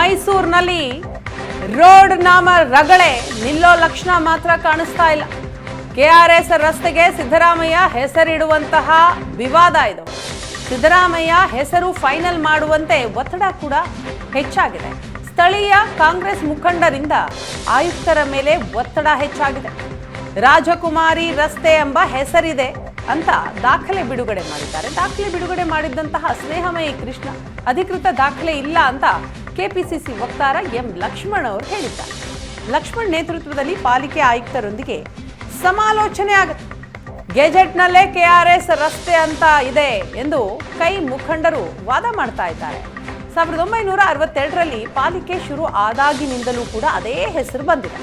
ಮೈಸೂರಿನಲ್ಲಿ ರೋಡ್ ನಾಮ ರಗಳೆ, ನಿಲ್ಲೋ ಲಕ್ಷಣ ಮಾತ್ರ ಕಾಣಿಸ್ತಾ ಇಲ್ಲ. ಕೆಆರ್ಎಸ್ ರಸ್ತೆಗೆ ಸಿದ್ದರಾಮಯ್ಯ ಹೆಸರಿಡುವಂತಹ ವಿವಾದ ಇದು. ಸಿದ್ದರಾಮಯ್ಯ ಹೆಸರು ಫೈನಲ್ ಮಾಡುವಂತೆ ಒತ್ತಡ ಕೂಡ ಹೆಚ್ಚಾಗಿದೆ. ಸ್ಥಳೀಯ ಕಾಂಗ್ರೆಸ್ ಮುಖಂಡರಿಂದ ಆಯುಕ್ತರ ಮೇಲೆ ಒತ್ತಡ ಹೆಚ್ಚಾಗಿದೆ. ರಾಜಕುಮಾರಿ ರಸ್ತೆ ಎಂಬ ಹೆಸರಿದೆ ಅಂತ ದಾಖಲೆ ಬಿಡುಗಡೆ ಮಾಡಿದ್ದಾರೆ. ದಾಖಲೆ ಬಿಡುಗಡೆ ಮಾಡಿದ್ದಂತಹ ಸ್ನೇಹಮಯಿ ಕೃಷ್ಣ ಅಧಿಕೃತ ದಾಖಲೆ ಇಲ್ಲ ಅಂತ ಕೆಪಿಸಿಸಿ ವಕ್ತಾರ ಎಂ ಲಕ್ಷ್ಮಣ್ ಅವರು ಹೇಳಿದ್ದಾರೆ. ಲಕ್ಷ್ಮಣ್ ನೇತೃತ್ವದಲ್ಲಿ ಪಾಲಿಕೆ ಆಯುಕ್ತರೊಂದಿಗೆ ಸಮಾಲೋಚನೆ ಆಗುತ್ತೆ ಗೆಜೆಟ್ನಲ್ಲೇ ಕೆಆರ್ಎಸ್ ರಸ್ತೆ ಅಂತ ಇದೆ ಎಂದು ಕೈ ಮುಖಂಡರು ವಾದ ಮಾಡ್ತಾ ಇದ್ದಾರೆ. ಸಾವಿರದ ಒಂಬೈನೂರ ಅರವತ್ತೆರಡರಲ್ಲಿ ಪಾಲಿಕೆ ಶುರು ಆದಾಗಿನಿಂದಲೂ ಕೂಡ ಅದೇ ಹೆಸರು ಬಂದಿದೆ.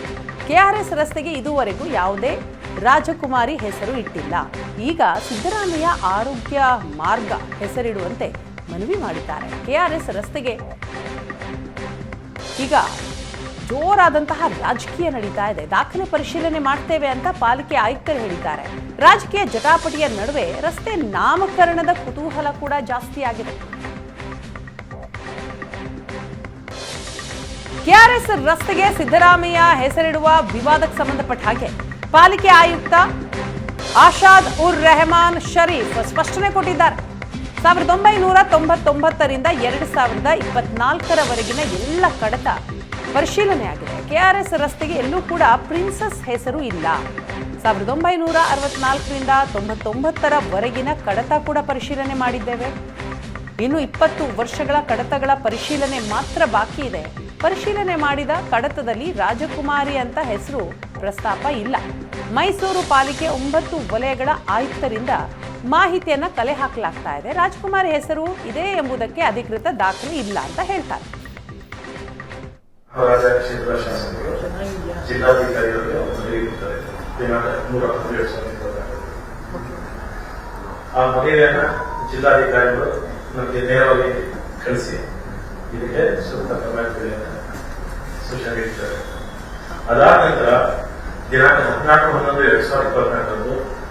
ಕೆಆರ್ಎಸ್ ರಸ್ತೆಗೆ ಇದುವರೆಗೂ ಯಾವುದೇ ರಾಜಕುಮಾರಿ ಹೆಸರು ಇಟ್ಟಿಲ್ಲ. ಈಗ ಸಿದ್ದರಾಮಯ್ಯ ಆರೋಗ್ಯ ಮಾರ್ಗ ಹೆಸರಿಡುವಂತೆ ಮನವಿ ಮಾಡಿದ್ದಾರೆ. ಕೆಆರ್ಎಸ್ ರಸ್ತೆಗೆ ಈಗ ಜೋರಾದಂತಹ ರಾಜಕೀಯ ನಡೀತಾ ಇದೆ. ದಾಖಲೆ ಪರಿಶೀಲನೆ ಮಾಡ್ತೇವೆ ಅಂತ ಪಾಲಿಕೆ ಆಯುಕ್ತರು ಹೇಳಿದ್ದಾರೆ. ರಾಜಕೀಯ ಜಟಾಪಟಿಯ ನಡುವೆ ರಸ್ತೆ ನಾಮಕರಣದ ಕುತೂಹಲ ಕೂಡ ಜಾಸ್ತಿ ಆಗಿದೆ. ಕೆಆರ್ಎಸ್ ರಸ್ತೆಗೆ ಸಿದ್ದರಾಮಯ್ಯ ಹೆಸರಿಡುವ ವಿವಾದಕ್ಕೆ ಸಂಬಂಧಪಟ್ಟ ಹಾಗೆ ಪಾಲಿಕೆ ಆಯುಕ್ತ ಆಶಾದ್ ಉರ್ ರೆಹಮಾನ್ ಶರೀಫ್ ಸ್ಪಷ್ಟನೆ ಕೊಟ್ಟಿದ್ದಾರೆ. ಸಾವಿರದ ಒಂಬೈನೂರ ತೊಂಬತ್ತೊಂಬತ್ತರಿಂದ ಎರಡು ಸಾವಿರದ ಇಪ್ಪತ್ನಾಲ್ಕರವರೆಗಿನ ಎಲ್ಲ ಕಡತ ಪರಿಶೀಲನೆ ಆಗಿದೆ. ಕೆಆರ್ಎಸ್ ರಸ್ತೆಗೆ ಎಲ್ಲೂ ಕೂಡ ಪ್ರಿನ್ಸಸ್ ಹೆಸರು ಇಲ್ಲ. ಸಾವಿರದ ಒಂಬೈನೂರ ಅರವತ್ನಾಲ್ಕರಿಂದ ತೊಂಬತ್ತೊಂಬತ್ತರವರೆಗಿನ ಕಡತ ಕೂಡ ಪರಿಶೀಲನೆ ಮಾಡಿದ್ದೇವೆ. ಇನ್ನು ಇಪ್ಪತ್ತು ವರ್ಷಗಳ ಕಡತಗಳ ಪರಿಶೀಲನೆ ಮಾತ್ರ ಬಾಕಿ ಇದೆ. ಪರಿಶೀಲನೆ ಮಾಡಿದ ಕಡತದಲ್ಲಿ ರಾಜಕುಮಾರಿ ಅಂತ ಹೆಸರು ಪ್ರಸ್ತಾಪ ಇಲ್ಲ. ಮೈಸೂರು ಪಾಲಿಕೆ ಒಂಬತ್ತು ವಲಯಗಳ ಆಯುಕ್ತರಿಂದ ಮಾಹಿತಿಯನ್ನ ಕಲೆ ಹಾಕಲಾಗ್ತಾ ಇದೆ ರಾಜ್ಕುಮಾರ್ ಹೆಸರು ಇದೆ ಎಂಬುದಕ್ಕೆ ಅಧಿಕೃತ ದಾಖಲೆ ಇಲ್ಲ ಅಂತ ಹೇಳ್ತಾರೆ. ಆ ಜಿಲ್ಲಾಧಿಕಾರಿಗಳು ಅದಾದ ನಂತರ ದಿನಾಂಕ ಹದಿನಾಲ್ಕು ಹನ್ನೊಂದು ಎರಡ್ ಸಾವಿರದ ಇಪ್ಪತ್ನಾಲ್ಕರಂದು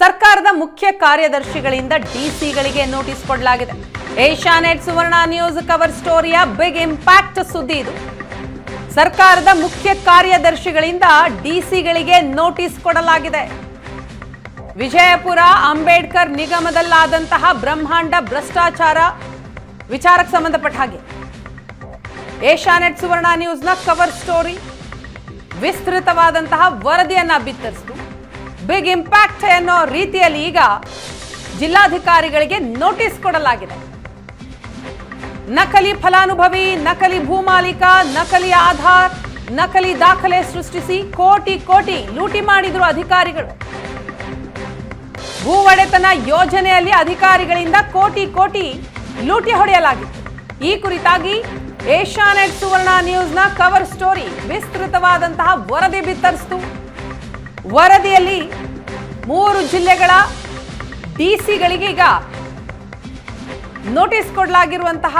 ಸರ್ಕಾರದ ಮುಖ್ಯ ಕಾರ್ಯದರ್ಶಿಗಳಿಂದ ಡಿಸಿಗಳಿಗೆ ನೋಟಿಸ್ ಕೊಡಲಾಗಿದೆ. ಏಷ್ಯಾನೆಟ್ ಸುವರ್ಣ ನ್ಯೂಸ್ ಕವರ್ ಸ್ಟೋರಿಯ ಬಿಗ್ ಇಂಪ್ಯಾಕ್ಟ್ ಸುದ್ದಿ ಇದು. ಸರ್ಕಾರದ ಮುಖ್ಯ ಕಾರ್ಯದರ್ಶಿಗಳಿಂದ ಡಿಸಿಗಳಿಗೆ ನೋಟಿಸ್ ಕೊಡಲಾಗಿದೆ. ವಿಜಯಪುರ ಅಂಬೇಡ್ಕರ್ ನಿಗಮದಲ್ಲಾದಂತಹ ಬ್ರಹ್ಮಾಂಡ ಭ್ರಷ್ಟಾಚಾರ ವಿಚಾರಕ್ಕೆ ಸಂಬಂಧಪಟ್ಟ ಹಾಗೆ. ಏಷ್ಯಾನೆಟ್ ಸುವರ್ಣ ನ್ಯೂಸ್ನ ಕವರ್ ಸ್ಟೋರಿ ವಿಸ್ತೃತವಾದಂತಹ ವರದಿಯನ್ನ ಬಿತ್ತರಿಸಿತು. ಬಿಗ್ ಇಂಪ್ಯಾಕ್ಟ್ ಅನ್ನೋ ರೀತಿಯಲ್ಲಿ ಈಗ ಜಿಲ್ಲಾಧಿಕಾರಿಗಳಿಗೆ ನೋಟಿಸ್ ಕೊಡಲಾಗಿದೆ. ನಕಲಿ ಫಲಾನುಭವಿ, ನಕಲಿ ಭೂಮಾಲೀಕ, ನಕಲಿ ಆಧಾರ್, ನಕಲಿ ದಾಖಲೆ ಸೃಷ್ಟಿಸಿ ಕೋಟಿ ಕೋಟಿ ಲೂಟಿ ಮಾಡಿದ್ರು ಅಧಿಕಾರಿಗಳು. ಭೂ ಒಡೆತನ ಯೋಜನೆಯಲ್ಲಿ ಅಧಿಕಾರಿಗಳಿಂದ ಕೋಟಿ ಕೋಟಿ ಲೂಟಿ ಹೊಡೆಯಲಾಗಿತ್ತು. ಈ ಕುರಿತಾಗಿ ಏಷ್ಯಾನೆಟ್ ಸುವರ್ಣ ನ್ಯೂಸ್ನ ಕವರ್ ಸ್ಟೋರಿ ವಿಸ್ತೃತವಾದಂತಹ ವರದಿ ಬಿತ್ತರಿಸಿತು. ವರದಿಯಲ್ಲಿ ಮೂರು ಜಿಲ್ಲೆಗಳ ಡಿಸಿಗಳಿಗೆ ಈಗ ನೋಟಿಸ್ ಕೊಡಲಾಗಿರುವಂತಹ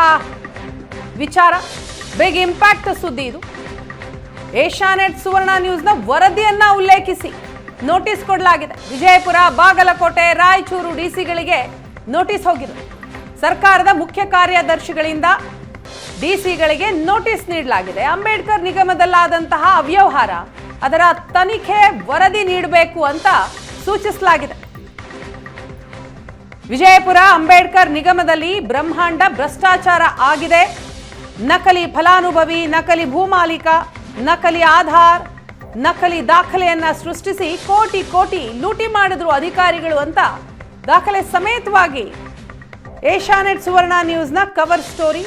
ವಿಚಾರ. ಬಿಗ್ ಇಂಪ್ಯಾಕ್ಟ್ ಸುದ್ದಿ ಇದು. ಏಷ್ಯಾನೆಟ್ ಸುವರ್ಣ ನ್ಯೂಸ್ನ ವರದಿಯನ್ನ ಉಲ್ಲೇಖಿಸಿ ನೋಟಿಸ್ ಕೊಡಲಾಗಿದೆ. ವಿಜಯಪುರ, ಬಾಗಲಕೋಟೆ, ರಾಯಚೂರು ಡಿಸಿಗಳಿಗೆ ನೋಟಿಸ್ ಹೋಗಿದೆ. ಸರ್ಕಾರದ ಮುಖ್ಯ ಕಾರ್ಯದರ್ಶಿಗಳಿಂದ ಡಿಸಿಗಳಿಗೆ ನೋಟಿಸ್ ನೀಡಲಾಗಿದೆ. ಅಂಬೇಡ್ಕರ್ ನಿಗಮದಲ್ಲಾದಂತಹ ಅವ್ಯವಹಾರ. ಅದರ ತನಿಖೆ ವರದಿ ನೀಡಬೇಕು ಅಂತ ಸೂಚಿಸಲಾಗಿದೆ. ವಿಜಯಪುರ ಅಂಬೇಡ್ಕರ್ ನಿಗಮದಲ್ಲಿ ಬ್ರಹ್ಮಾಂಡ ಭ್ರಷ್ಟಾಚಾರ ಆಗಿದೆ. ನಕಲಿ ಫಲಾನುಭವಿ, ನಕಲಿ ಭೂಮಾಲೀಕ, ನಕಲಿ ಆಧಾರ್, ನಕಲಿ ದಾಖಲೆಯನ್ನ ಸೃಷ್ಟಿಸಿ ಕೋಟಿ ಕೋಟಿ ಲೂಟಿ ಮಾಡಿದ್ರು ಅಧಿಕಾರಿಗಳು ಅಂತ ದಾಖಲೆ ಸಮೇತವಾಗಿ ಏಷ್ಯಾನೆಟ್ ಸುವರ್ಣ ನ್ಯೂಸ್ನ ಕವರ್ ಸ್ಟೋರಿ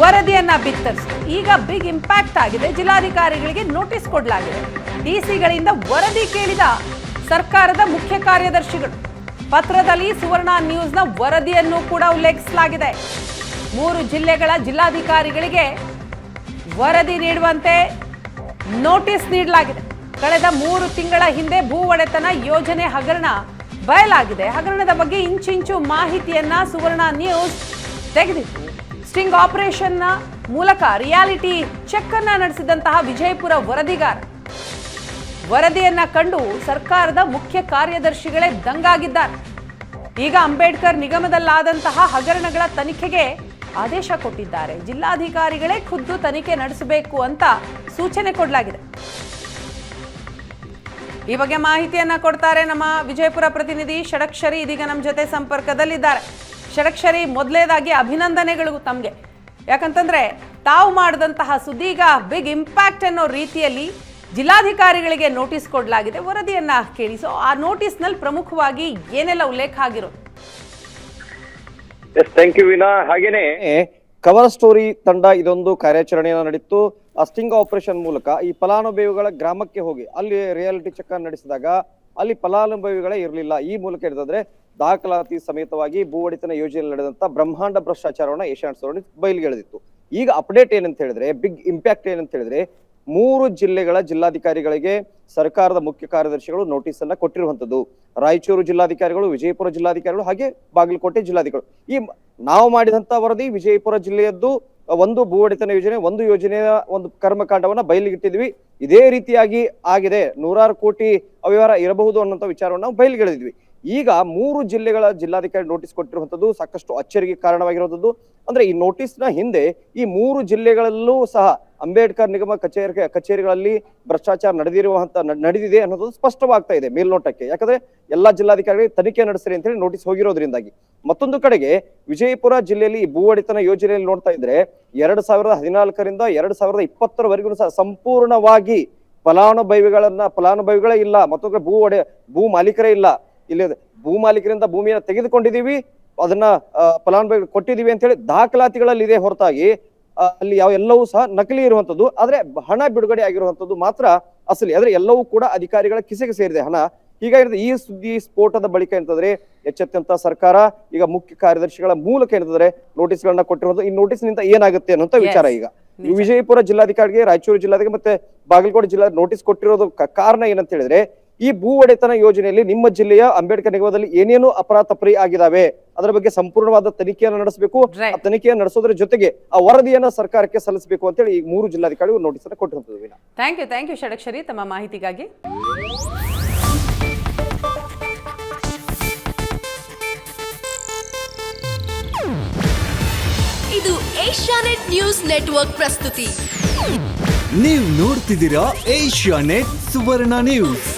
ವರದಿಯನ್ನ ಬಿತ್ತರಿಸಿತು. ಈಗ ಬಿಗ್ ಇಂಪ್ಯಾಕ್ಟ್ ಆಗಿದೆ. ಜಿಲ್ಲಾಧಿಕಾರಿಗಳಿಗೆ ನೋಟಿಸ್ ಕೊಡಲಾಗಿದೆ. ಡಿಸಿಗಳಿಂದ ವರದಿ ಕೇಳಿದ ಸರ್ಕಾರದ ಮುಖ್ಯ ಕಾರ್ಯದರ್ಶಿಗಳು, ಪತ್ರದಲ್ಲಿ ಸುವರ್ಣ ನ್ಯೂಸ್ನ ವರದಿಯನ್ನು ಕೂಡ ಉಲ್ಲೇಖಿಸಲಾಗಿದೆ. ಮೂರು ಜಿಲ್ಲೆಗಳ ಜಿಲ್ಲಾಧಿಕಾರಿಗಳಿಗೆ ವರದಿ ನೀಡುವಂತೆ ನೋಟಿಸ್ ನೀಡಲಾಗಿದೆ. ಕಳೆದ ಮೂರು ತಿಂಗಳ ಹಿಂದೆ ಭೂ ಒಡೆತನ ಯೋಜನೆ ಹಗರಣ ಬಯಲಾಗಿದೆ. ಹಗರಣದ ಬಗ್ಗೆ ಇಂಚಿಂಚು ಮಾಹಿತಿಯನ್ನ ಸುವರ್ಣ ನ್ಯೂಸ್ ತೆಗೆದಿತ್ತು. ಸ್ಟಿಂಗ್ ಆಪರೇಷನ್ನ ಮೂಲಕ ರಿಯಾಲಿಟಿ ಚೆಕ್ ಅನ್ನ ನಡೆಸಿದಂತಹ ವಿಜಯಪುರ ವರದಿಗಾರ. ವರದಿಯನ್ನ ಕಂಡು ಸರ್ಕಾರದ ಮುಖ್ಯ ಕಾರ್ಯದರ್ಶಿಗಳೇ ದಂಗಾಗಿದ್ದಾರೆ. ಈಗ ಅಂಬೇಡ್ಕರ್ ನಿಗಮದಲ್ಲಾದಂತಹ ಹಗರಣಗಳ ತನಿಖೆಗೆ ಆದೇಶ ಕೊಟ್ಟಿದ್ದಾರೆ. ಜಿಲ್ಲಾಧಿಕಾರಿಗಳೇ ಖುದ್ದು ತನಿಖೆ ನಡೆಸಬೇಕು ಅಂತ ಸೂಚನೆ ಕೊಡಲಾಗಿದೆ. ಈ ಬಗ್ಗೆ ಮಾಹಿತಿಯನ್ನ ಕೊಡ್ತಾರೆ ನಮ್ಮ ವಿಜಯಪುರ ಪ್ರತಿನಿಧಿ ಷಡಕ್ಷರಿ ಇದೀಗ ನಮ್ಮ ಜೊತೆ ಸಂಪರ್ಕದಲ್ಲಿದ್ದಾರೆ. ಷಡಕ್ಷರಿ ಮೊದಲೇದಾಗಿ ಅಭಿನಂದನೆಗಳು ತಮಗೆ. ಯಾಕಂತಂದ್ರೆ ತಾವು ಮಾಡಿದಂತಹ ಸುದೀಗ ಬಿಗ್ ಇಂಪ್ಯಾಕ್ಟ್ ಅನ್ನೋ ರೀತಿಯಲ್ಲಿ ಜಿಲ್ಲಾಧಿಕಾರಿಗಳಿಗೆ ನೋಟಿಸ್ ಕೊಡಲಾಗಿದೆ. ವರದಿಯನ್ನ ಕೇಳಿ. ಸೊ ಆ ನೋಟಿಸ್ನಲ್ಲಿ ಪ್ರಮುಖವಾಗಿ ಏನೆಲ್ಲ ಉಲ್ಲೇಖ ಆಗಿರೋದು ಎಸ್ ಥ್ಯಾಂಕ್ ಯು ವಿನಾ. ಹಾಗೇನೆ ಕವರ್ ಸ್ಟೋರಿ ತಂಡ ಇದೊಂದು ಕಾರ್ಯಾಚರಣೆಯನ್ನು ನಡೆಯಿತು ಅಸ್ಟಿಂಗ್ ಸ್ಟಿಂಗ್ ಆಪರೇಷನ್ ಮೂಲಕ ಈ ಫಲಾನುಭವಿಗಳ ಗ್ರಾಮಕ್ಕೆ ಹೋಗಿ ಅಲ್ಲಿ ರಿಯಾಲಿಟಿ ಚೆಕ್ ನಡೆಸಿದಾಗ ಅಲ್ಲಿ ಫಲಾನುಭವಿಗಳೇ ಇರಲಿಲ್ಲ. ಈ ಮೂಲಕ ಹೇಳಿದ್ರೆ ದಾಖಲಾತಿ ಸಮೇತವಾಗಿ ಭೂ ಒಡೆತನ ಯೋಜನೆಯಲ್ಲಿ ನಡೆದಂತ ಬ್ರಹ್ಮಾಂಡ ಭ್ರಷ್ಟಾಚಾರವನ್ನ ಏಷ್ಯಾನೆಟ್ ಸೋನಿ ಬಯಲಿಗೆಳೆದಿತ್ತು ಈಗ ಅಪ್ಡೇಟ್ ಏನಂತ ಹೇಳಿದ್ರೆ ಬಿಗ್ ಇಂಪ್ಯಾಕ್ಟ್ ಏನಂತ ಹೇಳಿದ್ರೆ, ಮೂರು ಜಿಲ್ಲೆಗಳ ಜಿಲ್ಲಾಧಿಕಾರಿಗಳಿಗೆ ಸರ್ಕಾರದ ಮುಖ್ಯ ಕಾರ್ಯದರ್ಶಿಗಳು ನೋಟಿಸ್ ಅನ್ನ ಕೊಟ್ಟಿರುವಂತದ್ದು ರಾಯಚೂರು ಜಿಲ್ಲಾಧಿಕಾರಿಗಳು, ವಿಜಯಪುರ ಜಿಲ್ಲಾಧಿಕಾರಿಗಳು, ಹಾಗೆ ಬಾಗಲಕೋಟೆ ಜಿಲ್ಲಾಧಿಕಾರಿಗಳು. ಈ ನಾವು ಮಾಡಿದಂತ ವರದಿ ವಿಜಯಪುರ ಜಿಲ್ಲೆಯದ್ದು, ಒಂದು ಭೂ ಒಡೆತನ ಯೋಜನೆ, ಒಂದು ಯೋಜನೆಯ ಒಂದು ಕರ್ಮಕಾಂಡವನ್ನ ಬಯಲಿಗಿಟ್ಟಿದ್ವಿ ಇದೇ ರೀತಿಯಾಗಿ ಆಗಿದೆ. ನೂರಾರು ಕೋಟಿ ಅವ್ಯವಹಾರ ಇರಬಹುದು ಅನ್ನೋಂಥ ವಿಚಾರವನ್ನು ನಾವು ಬಯಲಿಗೆಳೆದಿದ್ವಿ ಈಗ ಮೂರು ಜಿಲ್ಲೆಗಳ ಜಿಲ್ಲಾಧಿಕಾರಿ ನೋಟಿಸ್ ಕೊಟ್ಟಿರುವಂತದ್ದು ಸಾಕಷ್ಟು ಅಚ್ಚರಿಗೆ ಕಾರಣವಾಗಿರುವಂಥದ್ದು. ಅಂದ್ರೆ ಈ ನೋಟಿಸ್ನ ಹಿಂದೆ ಈ ಮೂರು ಜಿಲ್ಲೆಗಳಲ್ಲೂ ಸಹ ಅಂಬೇಡ್ಕರ್ ನಿಗಮ ಕಚೇರಿ, ಕಚೇರಿಗಳಲ್ಲಿ ಭ್ರಷ್ಟಾಚಾರ ನಡೆದಿರುವಂತ ನಡೆದಿದೆ ಅನ್ನೋದು ಸ್ಪಷ್ಟವಾಗ್ತಾ ಇದೆ ಮೇಲ್ನೋಟಕ್ಕೆ. ಯಾಕಂದ್ರೆ ಎಲ್ಲಾ ಜಿಲ್ಲಾಧಿಕಾರಿಗಳಿಗೆ ತನಿಖೆ ನಡೆಸಿರಿ ಅಂತ ಹೇಳಿ ನೋಟಿಸ್ ಹೋಗಿರೋದ್ರಿಂದಾಗಿ. ಮತ್ತೊಂದು ಕಡೆಗೆ ವಿಜಯಪುರ ಜಿಲ್ಲೆಯಲ್ಲಿ ಈ ಭೂ ಒಡೆತನ ಯೋಜನೆಯಲ್ಲಿ ನೋಡ್ತಾ ಇದ್ರೆ ಎರಡ್ ಸಾವಿರದ ಹದಿನಾಲ್ಕರಿಂದ ಎರಡ್ ಸಾವಿರದ ಇಪ್ಪತ್ತರವರೆಗೂ ಸಹ ಸಂಪೂರ್ಣವಾಗಿ ಫಲಾನುಭವಿಗಳನ್ನ, ಫಲಾನುಭವಿಗಳೇ ಇಲ್ಲ, ಮತ್ತೊಂದು ಭೂ ಒಡೆ ಭೂ ಮಾಲೀಕರೇ ಇಲ್ಲ. ಇಲ್ಲಿ ಭೂ ಮಾಲೀಕರಿಂದ ಭೂಮಿಯನ್ನು ತೆಗೆದುಕೊಂಡಿದ್ದೀವಿ. ಅದನ್ನ ಫಲಾನುಭವಿ ಕೊಟ್ಟಿದ್ದೀವಿ ಅಂತ ಹೇಳಿ ದಾಖಲಾತಿಗಳಲ್ಲಿ ಇದೆ ಹೊರತಾಗಿ ಅಲ್ಲಿ ಯಾವ ಎಲ್ಲವೂ ಸಹ ನಕಲಿ ಇರುವಂತದ್ದು ಆದ್ರೆ ಹಣ ಬಿಡುಗಡೆ ಆಗಿರುವಂತದ್ದು ಮಾತ್ರ ಅಸಲಿ. ಆದ್ರೆ ಎಲ್ಲವೂ ಕೂಡ ಅಧಿಕಾರಿಗಳ ಕಿಸೆಗೆ ಸೇರಿದೆ ಹಣ. ಹೀಗಾಗಿ ಈ ಸುದ್ದಿ ಸ್ಫೋಟದ ಬಳಿಕ ಎಂತಂದ್ರೆ ಎಚ್ಚೆತ್ತಂತ ಸರ್ಕಾರ ಈಗ ಮುಖ್ಯ ಕಾರ್ಯದರ್ಶಿಗಳ ಮೂಲಕ ಏನಂತಂದ್ರೆ ನೋಟಿಸ್ ಗಳನ್ನ ಕೊಟ್ಟಿರೋದು ಈ ನೋಟಿಸ್ನಿಂದ ಏನಾಗುತ್ತೆ ಅನ್ನೋಂತ ವಿಚಾರ ಈಗ. ವಿಜಯಪುರ ಜಿಲ್ಲಾಧಿಕಾರಿಗೆ ರಾಯಚೂರು ಜಿಲ್ಲಾಧಿಕಾರಿ ಮತ್ತೆ ಬಾಗಲಕೋಟೆ ಜಿಲ್ಲಾ ನೋಟಿಸ್ ಕೊಟ್ಟಿರೋದು ಕಾರಣ ಏನಂತ ಹೇಳಿದ್ರೆ ಈ ಭೂ ಒಡೆತನ ಯೋಜನೆಯಲ್ಲಿ ನಿಮ್ಮ ಜಿಲ್ಲೆಯ ಅಂಬೇಡ್ಕರ್ ನಿಗಮದಲ್ಲಿ ಏನೇನು ಅಪರಾಧ ಪರಿ ಆಗಿದಾವೆ ಅದರ ಬಗ್ಗೆ ಸಂಪೂರ್ಣವಾದ ತನಿಖೆಯನ್ನು ನಡೆಸಬೇಕು. ಆ ತನಿಖೆಯನ್ನು ನಡೆಸೋದ್ರ ಜೊತೆಗೆ ಆ ವರದಿಯನ್ನ ಸರ್ಕಾರಕ್ಕೆ ಸಲ್ಲಿಸಬೇಕು ಅಂತೇಳಿ ಈ ಮೂರು ಜಿಲ್ಲಾಧಿಕಾರಿಗಳು ನೋಟಿಸ್ ಅನ್ನು ಕೊಟ್ಟಿರುವಂತದ್ದು ವಿನಾ. Thank you thank you Shadakshari ತಮ್ಮ ಮಾಹಿತಿಗಾಗಿ. ಇದು ಏಷ್ಯಾನೆಟ್ ನ್ಯೂಸ್ ನೆಟ್ವರ್ಕ್ ಪ್ರಸ್ತುತಿ. ನೀವು ನೋಡ್ತಿದ್ದೀರಾ ಏಷ್ಯಾ ನೆಟ್ ಸುವರ್ಣ ನ್ಯೂಸ್.